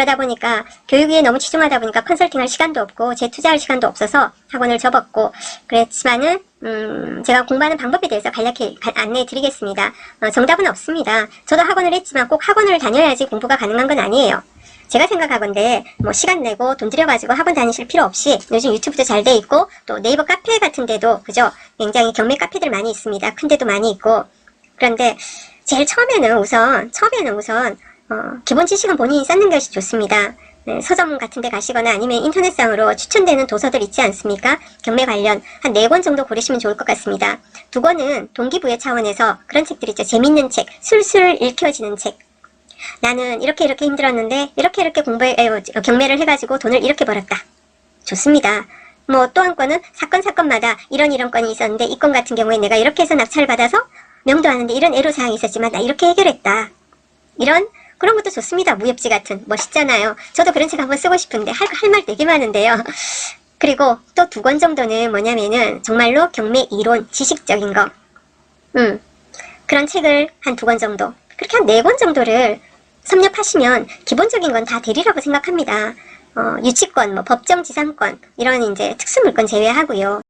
그러다 보니까 교육에 너무 치중하다 보니까 컨설팅할 시간도 없고 재투자할 시간도 없어서 학원을 접었고 그랬지만은 음, 제가 공부하는 방법에 대해서 간략히 가- 안내해 드리겠습니다. 어, 정답은 없습니다. 저도 학원을 했지만 꼭 학원을 다녀야지 공부가 가능한 건 아니에요. 제가 생각하건데 뭐 시간 내고 돈 들여가지고 학원 다니실 필요 없이 요즘 유튜브도 잘 돼 있고 또 네이버 카페 같은 데도 그죠 굉장히 경매 카페들 많이 있습니다 큰 데도 많이 있고 그런데 제일 처음에는 우선 처음에는 우선 어, 기본 지식은 본인이 쌓는 것이 좋습니다 네, 서점 같은 데 가시거나 아니면 인터넷상으로 추천되는 도서들 있지 않습니까? 경매 관련 한 네 권 정도 고르시면 좋을 것 같습니다. 두 권은 동기부여 차원에서 그런 책들 있죠. 재밌는 책, 술술 읽혀지는 책. 나는 이렇게 이렇게 힘들었는데 이렇게 이렇게 공부해 에, 경매를 해가지고 돈을 이렇게 벌었다. 좋습니다. 뭐 또 한 건은 사건 사건마다 이런 이런 건이 있었는데 이 건 같은 경우에 내가 이렇게 해서 낙찰을 받아서 명도 하는데 이런 애로사항이 있었지만 나 이렇게 해결했다. 이런 그런 것도 좋습니다. 무협지 같은 멋있잖아요. 저도 그런 책 한번 쓰고 싶은데 할 할 말 되게 많은데요. 그리고 또 두 권 정도는 뭐냐면은 정말로 경매 이론 지식적인 거. 음. 그런 책을 한 두 권 정도. 그렇게 한 네 권 정도를 섭렵하시면 기본적인 건 다 되리라고 생각합니다. 어, 유치권, 뭐 법정 지상권 이런 이제 특수 물건 제외하고요.